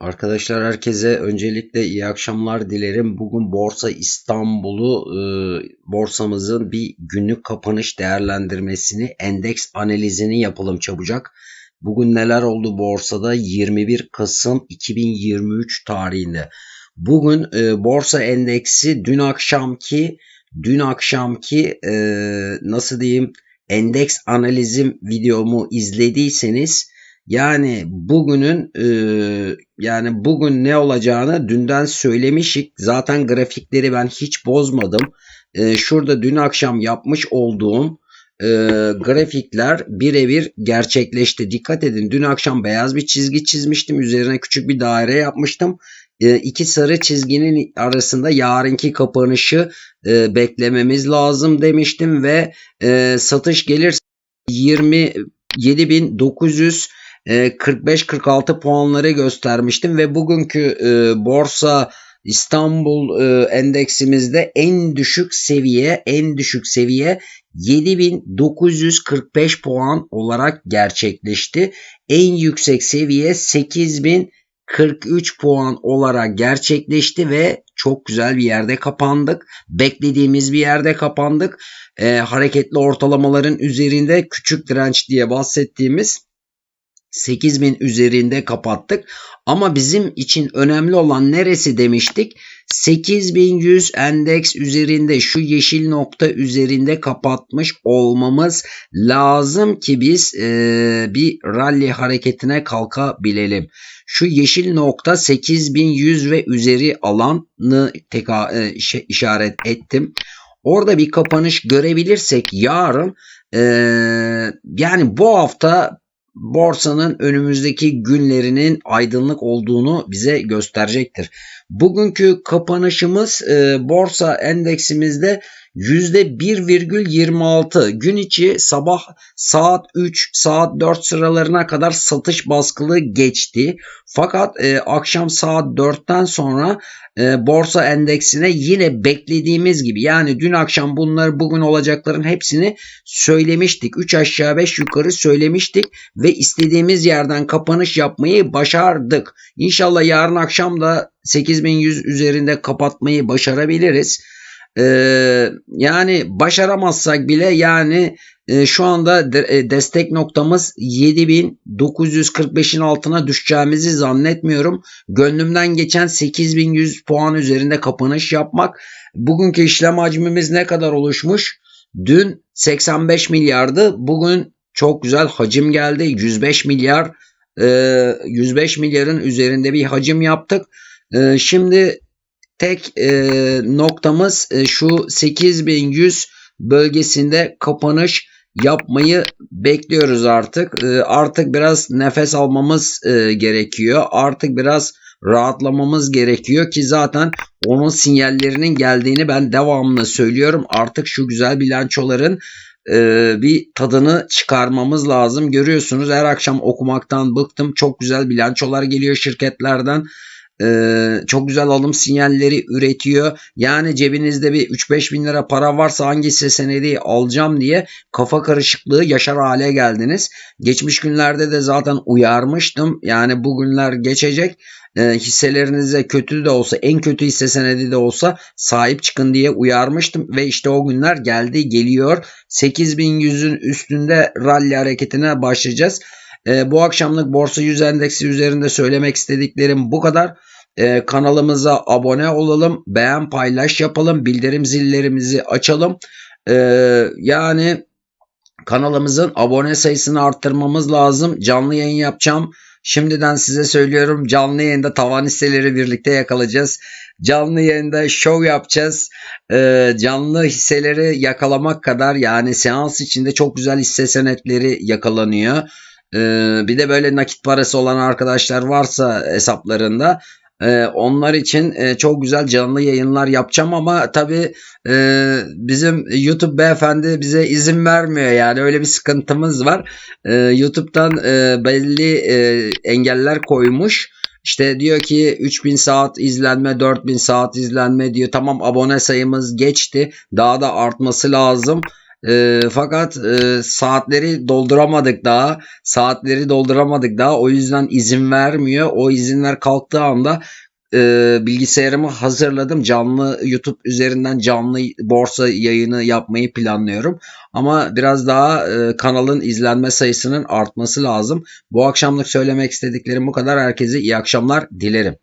Arkadaşlar herkese öncelikle iyi akşamlar dilerim. Bugün Borsa İstanbul'u e, borsamızın bir günlük kapanış değerlendirmesini, endeks analizini yapalım çabucak. Bugün neler oldu borsada 21 Kasım 2023 tarihinde. Bugün e, borsa endeksi dün akşamki dün akşamki e, nasıl diyeyim endeks analizim videomu izlediyseniz yani bugünün e, yani bugün ne olacağını dünden söylemişik. Zaten grafikleri ben hiç bozmadım. E, şurada dün akşam yapmış olduğum e, grafikler birebir gerçekleşti. Dikkat edin dün akşam beyaz bir çizgi çizmiştim. Üzerine küçük bir daire yapmıştım. E, iki sarı çizginin arasında yarınki kapanışı e, beklememiz lazım demiştim ve e, satış gelirse 27.900 45-46 puanları göstermiştim ve bugünkü e, borsa İstanbul e, endeksimizde en düşük seviye en düşük seviye 7945 puan olarak gerçekleşti. En yüksek seviye 8043 puan olarak gerçekleşti ve çok güzel bir yerde kapandık. Beklediğimiz bir yerde kapandık. E, hareketli ortalamaların üzerinde küçük direnç diye bahsettiğimiz 8000 üzerinde kapattık. Ama bizim için önemli olan neresi demiştik? 8100 endeks üzerinde şu yeşil nokta üzerinde kapatmış olmamız lazım ki biz e, bir rally hareketine kalkabilelim. Şu yeşil nokta 8100 ve üzeri alanı teka, e, işaret ettim. Orada bir kapanış görebilirsek yarın e, yani bu hafta borsanın önümüzdeki günlerinin aydınlık olduğunu bize gösterecektir. Bugünkü kapanışımız e, borsa endeksimizde %1,26 gün içi sabah saat 3 saat 4 sıralarına kadar satış baskılı geçti. Fakat e, akşam saat 4'ten sonra e, borsa endeksine yine beklediğimiz gibi yani dün akşam bunları bugün olacakların hepsini söylemiştik. 3 aşağı 5 yukarı söylemiştik ve istediğimiz yerden kapanış yapmayı başardık. İnşallah yarın akşam da 8100 üzerinde kapatmayı başarabiliriz. Ee, yani başaramazsak bile yani e, şu anda de, e, destek noktamız 7945'in altına düşeceğimizi zannetmiyorum. Gönlümden geçen 8100 puan üzerinde kapanış yapmak. Bugünkü işlem hacmimiz ne kadar oluşmuş? Dün 85 milyardı. Bugün çok güzel hacim geldi. 105 milyar e, 105 milyarın üzerinde bir hacim yaptık. E, şimdi tek e, noktamız e, şu 8100 bölgesinde kapanış yapmayı bekliyoruz artık. E, artık biraz nefes almamız e, gerekiyor. Artık biraz rahatlamamız gerekiyor ki zaten onun sinyallerinin geldiğini ben devamlı söylüyorum. Artık şu güzel bilançoların e, bir tadını çıkarmamız lazım. Görüyorsunuz her akşam okumaktan bıktım. Çok güzel bilançolar geliyor şirketlerden. Ee, çok güzel alım sinyalleri üretiyor. Yani cebinizde bir 3-5 bin lira para varsa hangisi senedi alacağım diye kafa karışıklığı yaşar hale geldiniz. Geçmiş günlerde de zaten uyarmıştım. Yani bugünler geçecek. Ee, hisselerinize kötü de olsa en kötü hisse senedi de olsa sahip çıkın diye uyarmıştım. Ve işte o günler geldi geliyor. 8100'ün üstünde rally hareketine başlayacağız. E, bu akşamlık borsa yüz endeksi üzerinde söylemek istediklerim bu kadar. E, kanalımıza abone olalım, beğen paylaş yapalım, bildirim zillerimizi açalım. E, yani kanalımızın abone sayısını arttırmamız lazım. Canlı yayın yapacağım. Şimdiden size söylüyorum canlı yayında tavan hisseleri birlikte yakalayacağız. Canlı yayında show yapacağız. Ee, canlı hisseleri yakalamak kadar yani seans içinde çok güzel hisse senetleri yakalanıyor. Ee, bir de böyle nakit parası olan arkadaşlar varsa hesaplarında e, onlar için e, çok güzel canlı yayınlar yapacağım ama tabi e, bizim YouTube beyefendi bize izin vermiyor yani öyle bir sıkıntımız var. E, YouTube'dan belli engeller koymuş. İşte diyor ki 3000 saat izlenme 4000 saat izlenme diyor. Tamam abone sayımız geçti. Daha da artması lazım. E, fakat e, saatleri dolduramadık daha. Saatleri dolduramadık daha. O yüzden izin vermiyor. O izinler kalktığı anda e, bilgisayarımı hazırladım. Canlı YouTube üzerinden canlı borsa yayını yapmayı planlıyorum. Ama biraz daha e, kanalın izlenme sayısının artması lazım. Bu akşamlık söylemek istediklerim bu kadar. Herkese iyi akşamlar dilerim.